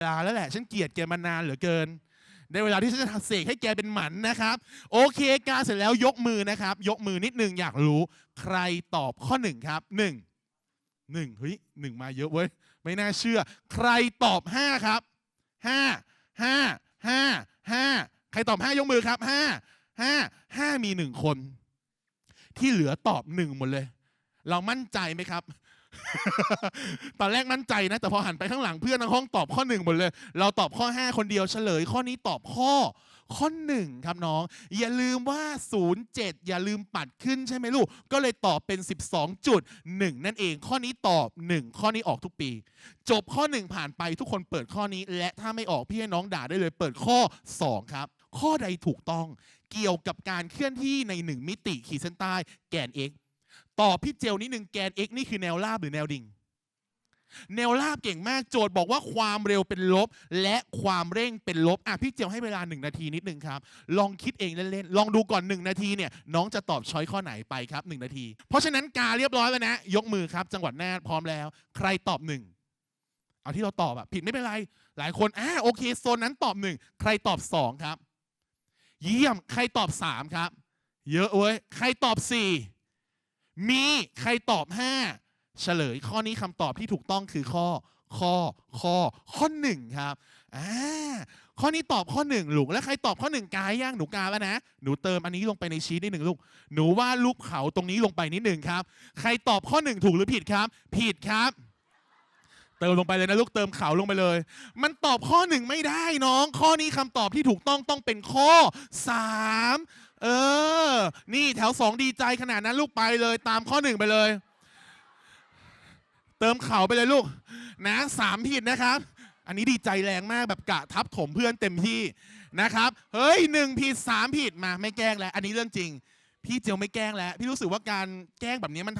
เวลาแล้วแหละ ฉันเกลียดแกมานานเหลือเกินได้เวลาที่ฉันจะเสกให้แกเป็นหมันนะครับ โอเคการเสร็จแล้วยกมือนะครับ ยกมือนิดหนึ่งอยากรู้ใครตอบข้อหนึ่งครับหนึ่งหนึ่งเฮ้ยหนึ่งมาเยอะเว้ยไม่น่าเชื่อ ใครตอบห้าครับห้าห้าห้าห้าใครตอบห้ายกมือครับห้าห้าห้ามีหนึ่งคน ที่เหลือตอบหนึ่งหมดเลย เรามั่นใจไหมครับ ตอนแรกมั่นใจนะ แต่พอหันไปข้างหลังเพื่อนในห้องตอบข้อหนึ่งหมดเลย เราตอบข้อ 5 คนเดียวเฉลยข้อนี้ตอบข้อข้อหนึ่งครับน้อง อย่าลืมว่า 07 อย่าลืมปัดขึ้นใช่ไหมลูก ก็เลยตอบเป็น 12.1 นั่นเองข้อนี้ตอบ 1 ข้อนี้ออกทุกปี จบข้อ 1 ผ่านไปทุกคนเปิดข้อนี้ และถ้าไม่ออกพี่ให้น้องด่าได้เลยเปิดข้อ 2 ครับ ข้อใดถูกต้องเกี่ยวกับการเคลื่อนที่ใน 1 มิติขีดเส้นใต้แกน x ตอบพี่เจลนิดนึงแกน x นี่คือแนวราบหรือแนวดิ่ง แนวราบเก่งมากโจทย์บอกว่าความเร็วเป็นลบ และความเร่งเป็นลบอะพี่เจียวให้เวลาหนึ่งนาทีนิดนึงครับ ลองคิดเองเล่นๆลองดูก่อนหนึ่งนาทีเนี่ยน้องจะตอบช้อยข้อไหนไปครับหนึ่งนาที เพราะฉะนั้นกาเรียบร้อยแล้วนะ ยกมือครับ จังหวัดน่านพร้อมแล้ว ใครตอบหนึ่งเอาที่เราตอบอะผิดไม่เป็นไร หลายคนอ่าโอเคโซนนั้นตอบหนึ่งใครตอบสองครับ เยี่ยมใครตอบสามครับ เยอะเว้ยใครตอบสี่ มีใครตอบห้าเฉลยข้อนี้คำตอบที่ถูกต้องคือข้อข้อข้อข้อหนึ่งครับอ่าข้อนี้ตอบข้อหนึ่งลูกแล้วใครตอบข้อหนึ่งกายย่างหนูกาแล้วนะ หนูเติมอันนี้ลงไปในชีตนิดหนึ่งลูก หนูว่าดรูปเขาตรงนี้ลงไปนิดหนึ่งครับ ใครตอบข้อหนึ่งถูกหรือผิดครับ ผิดครับ เติมลงไปเลยนะลูกเติมเขาลงไปเลย มันตอบข้อหนึ่งไม่ได้น้อง ข้อนี้คำตอบที่ถูกต้องต้องเป็นข้อสามเออ นี่แถวสองดีใจขนาดนั้นลูกไปเลยตามข้อหนึ่งไปเลย เติมเข่าไปเลยลูก นะสามผิดนะครับ อันนี้ดีใจแรงมากแบบกะทับถมเพื่อนเต็มที่นะครับ เฮ้ยหนึ่งผิดสามผิดมาไม่แกล้งแล้ว อันนี้เรื่องจริง พี่เจียวไม่แกล้งแล้ว พี่รู้สึกว่าการแกล้งแบบนี้มัน